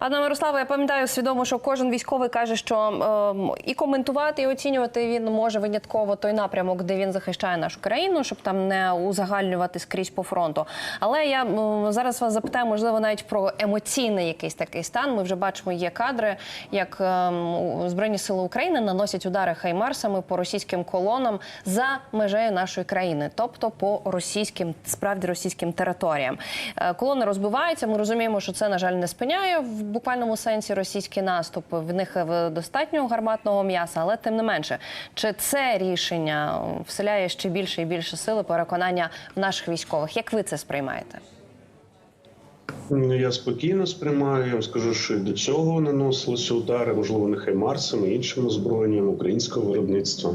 Пане Мирославе, я пам'ятаю свідомо, що кожен військовий каже, що ем, і коментувати, і оцінювати він може винятково той напрямок, де він захищає нашу країну, щоб там не узагальнювати скрізь по фронту. Але я м, зараз вас запитаю, можливо, навіть про емоційний якийсь такий стан. Ми вже бачимо, є кадри, як у- Збройні сили України наносять удари хаймарсами по російським колонам за межею нашої країни, тобто по російським, справді російським територіям. Е, Колони розбиваються. Ми розуміємо, що це на жаль не спиняє в буквальному сенсі російський наступ. В них е, достатньо гарматного м'яса, але тим не менше, чи це рішення вселяє ще більше і більше сили переконання в наших військових? Як ви це сприймаєте? Ну, Я спокійно сприймаю. Я вам скажу, що і до цього наносилися удари, можливо, не хаймарсами, іншим озброєнням українського виробництва.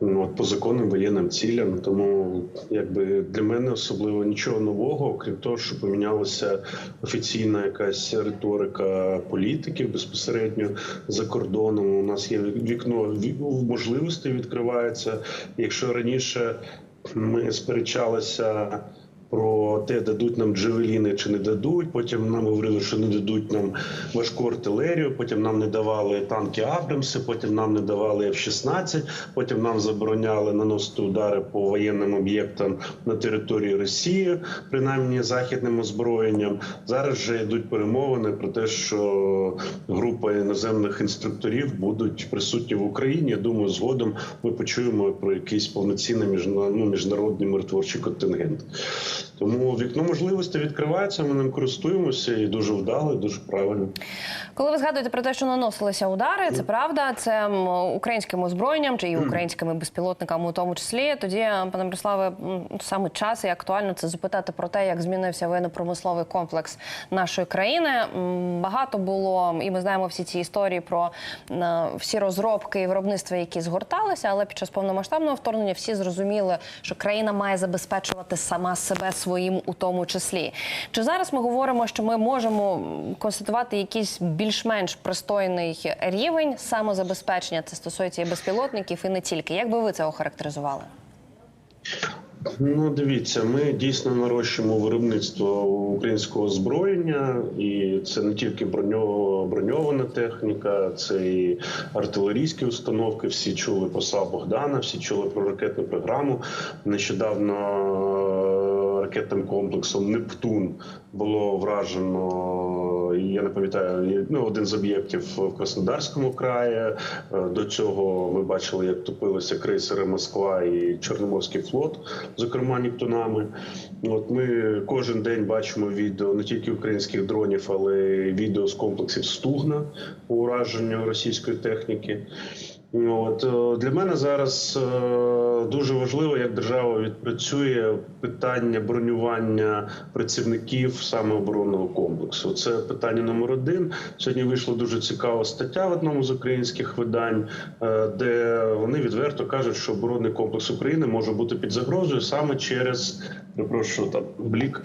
От, по законним воєнним цілям. Тому якби для мене особливо нічого нового, окрім того, що помінялася офіційна якась риторика політиків безпосередньо за кордоном. У нас є вікно ві- можливостей відкривається. Якщо раніше ми сперечалися про те, дадуть нам джевеліни чи не дадуть. Потім нам говорили, що не дадуть нам важку артилерію. Потім нам не давали танки Абрамси, потім нам не давали F-16, потім нам забороняли наносити удари по воєнним об'єктам на території Росії, принаймні західним озброєнням. Зараз вже йдуть перемовини про те, що група іноземних інструкторів будуть присутні в Україні. Я думаю, згодом ми почуємо про якийсь повноцінний ну, міжнародний миротворчий контингент. Тому вікно можливостей відкривається. Ми ним користуємося і дуже вдало, і дуже правильно. Коли ви згадуєте про те, що наносилися удари, це правда, це українським озброєнням чи і українськими безпілотниками, у тому числі. Тоді, пане Мирославе, саме час і актуально це запитати про те, як змінився воєнно-промисловий комплекс нашої країни. Багато було, і ми знаємо всі ці історії про всі розробки і виробництва, які згорталися, але під час повномасштабного вторгнення всі зрозуміли, що країна має забезпечувати сама себе своїм у тому числі. Чи зараз ми говоримо, що ми можемо констатувати якийсь більш-менш пристойний рівень самозабезпечення? Це стосується і безпілотників, і не тільки. Як би ви це охарактеризували? Ну, дивіться, ми дійсно нарощуємо виробництво українського озброєння, і це не тільки броньо- броньована техніка, це і артилерійські установки. Всі чули про СА Богдана, всі чули про ракетну програму. Нещодавно ракетним комплексом Нептун було вражено. Я не пам'ятаю ну, один з об'єктів в Краснодарському краї. Е, До цього ми бачили, як топилися крейсери Москва і Чорноморський флот, зокрема Нептунами. От ми кожен день бачимо відео не тільки українських дронів, але й відео з комплексів Стугна по ураженню російської техніки. От е, для мене зараз е, дуже важливо, як держава відпрацює питання бронювання працівників саме оборонного комплексу. Це питання номер один. Сьогодні вийшла дуже цікава стаття в одному з українських видань, е, де вони відверто кажуть, що оборонний комплекс України може бути під загрозою саме через перепрошую там блік,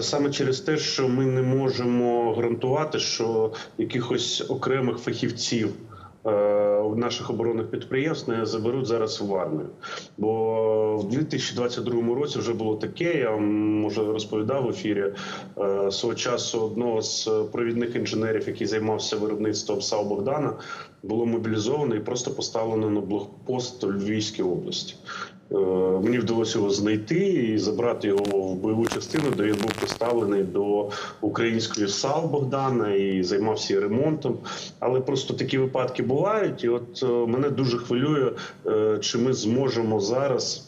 саме через те, що ми не можемо гарантувати, що якихось окремих фахівців. Е, у наших оборонних підприємств не заберуть зараз в армію. Бо в 2022 році вже було таке. Я вам може розповідав в ефірі е, свого часу одного з провідних інженерів, який займався виробництвом САУ Богдана, було мобілізовано і просто поставлено на блокпост у Львівській області. Е, Мені вдалося його знайти і забрати його в бойову частину, де він був поставлений до української САУ Богдана і займався ремонтом. Але просто такі випадки бувають, і от е, мене дуже хвилює, е, чи ми зможемо зараз.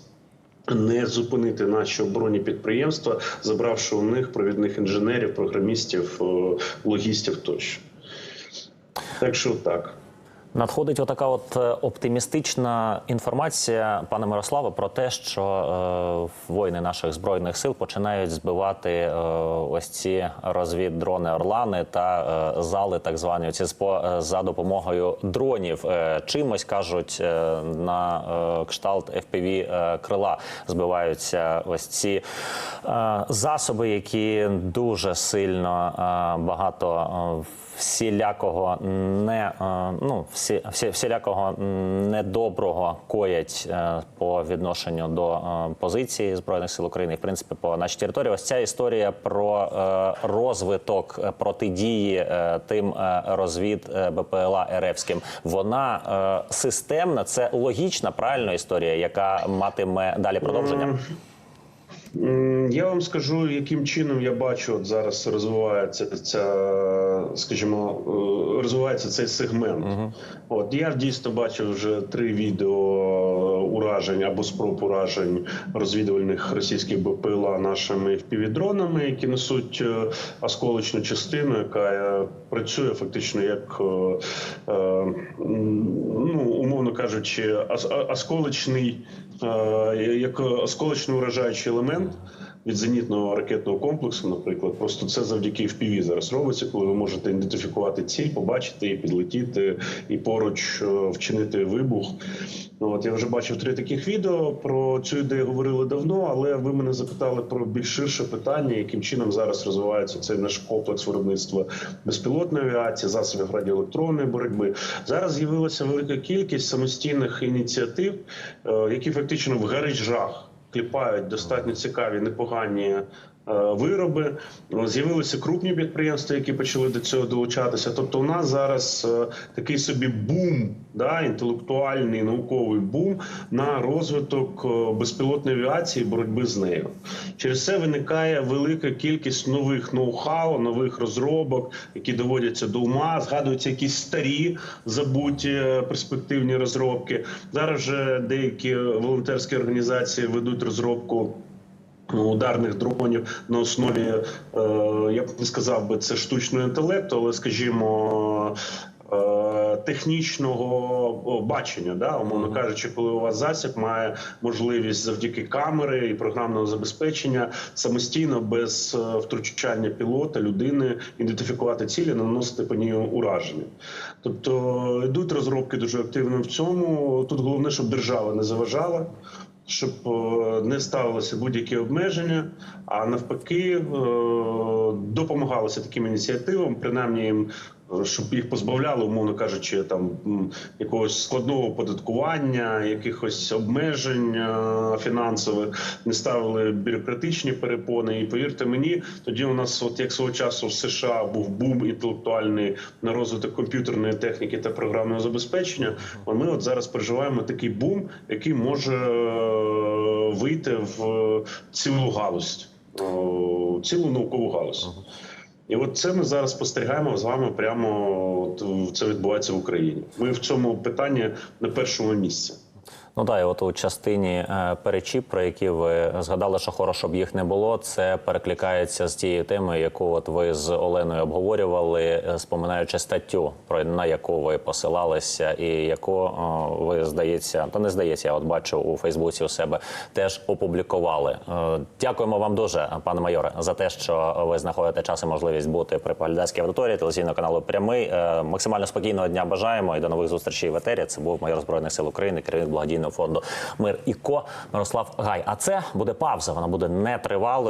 Не зупинити наші оборонні підприємства, забравши у них провідних інженерів, програмістів, логістів тощо. Так що так. Надходить отака от е, оптимістична інформація, пане Мирославе, про те, що е, воїни наших збройних сил починають збивати е, ось ці розвіддрони Орлани та е, зали, так звані ці спо е, за допомогою дронів. Е, чимось кажуть е, на е, кшталт FPV е, крила збиваються ось ці е, засоби, які дуже сильно е, багато. е, всілякого не е, ну всі, всі, всілякого недоброго коять е, по відношенню до е, позиції збройних сил України, в принципі, по нашій території. Ось ця історія про е, розвиток протидії тим розвід БПЛА РФським. Вона системна, це логічна, правильна історія, яка матиме далі продовження. Я вам скажу, яким чином я бачу, от зараз розвивається ця, скажімо, е, розвивається цей сегмент. От я дійсно бачив вже три відео уражень або спроб уражень розвідувальних російських БПЛА нашими впівдронами, які несуть е, осколочну частину, яка е, працює фактично як ну, умовно кажучи, ос- осколочний, як осколочний уражаючий елемент. Від зенітного ракетного комплексу, наприклад, просто це завдяки FPV зараз робиться, коли ви можете ідентифікувати ціль, побачити її, підлетіти і поруч е, вчинити вибух. Ну, От я вже бачив три таких відео. Про цю ідею говорили давно, але ви мене запитали про більш ширше питання, яким чином зараз розвивається цей наш комплекс виробництва безпілотної авіації, засобів радіоелектронної боротьби. Зараз з'явилася велика кількість самостійних ініціатив, е, які фактично в гаражах кліпають достатньо цікаві, непогані. Е, Вироби з'явилися крупні підприємства, які почали до цього долучатися. Тобто, у нас зараз е, такий собі бум, да, інтелектуальний науковий бум на розвиток е, безпілотної авіації, боротьби з нею. Через це виникає велика кількість нових ноу-хау, нових розробок, які доводяться до ума. Згадуються якісь старі забуті е, перспективні розробки. Зараз вже деякі волонтерські організації ведуть розробку. Ну, Ударних дронів на основі, е, я б не сказав би це штучного інтелекту, але скажімо. е, Технічного бачення, да, умовно кажучи, коли у вас засіб має можливість завдяки камери і програмного забезпечення самостійно без е, втручання пілота, людини ідентифікувати цілі, наносити по ній ураження. Тобто йдуть розробки дуже активно в цьому. Тут головне, щоб держава не заважала щоб е, не ставилося будь-які обмеження, а навпаки е, допомагалося таким ініціативам, принаймні їм. Щоб їх позбавляли, умовно кажучи, там якогось складного оподаткування, якихось обмежень е, фінансових, не ставили бюрократичні перепони. І повірте мені, тоді у нас, от як свого часу в США був бум інтелектуальний на розвиток комп'ютерної техніки та програмного забезпечення. А ми от зараз переживаємо такий бум, який може е, вийти в цілу галузь, цілу наукову галузь. І от це ми зараз спостерігаємо з вами прямо от, це відбувається в Україні. Ми в цьому питанні на першому місці. Ну і от у частині е, перечіп, про які ви згадали, що хорошо б їх не було. Це перекликається з тією темою, яку от ви з Оленою обговорювали, е, споминаючи статтю, про на яку ви посилалися, і яку ви здається, то не здається, я от бачу у Фейсбуці у себе теж опублікували. Е, Дякуємо вам дуже, пане майоре, за те, що ви знаходите час і можливість бути при глядацькій аудиторії телевізійного каналу Прямий. Максимально спокійного дня бажаємо і до нових зустрічей в етері. Це був майор збройних сил України, керівник благодійного фонду Мир і Ко Мирослав Гай. А це буде пауза. Вона буде нетривалою.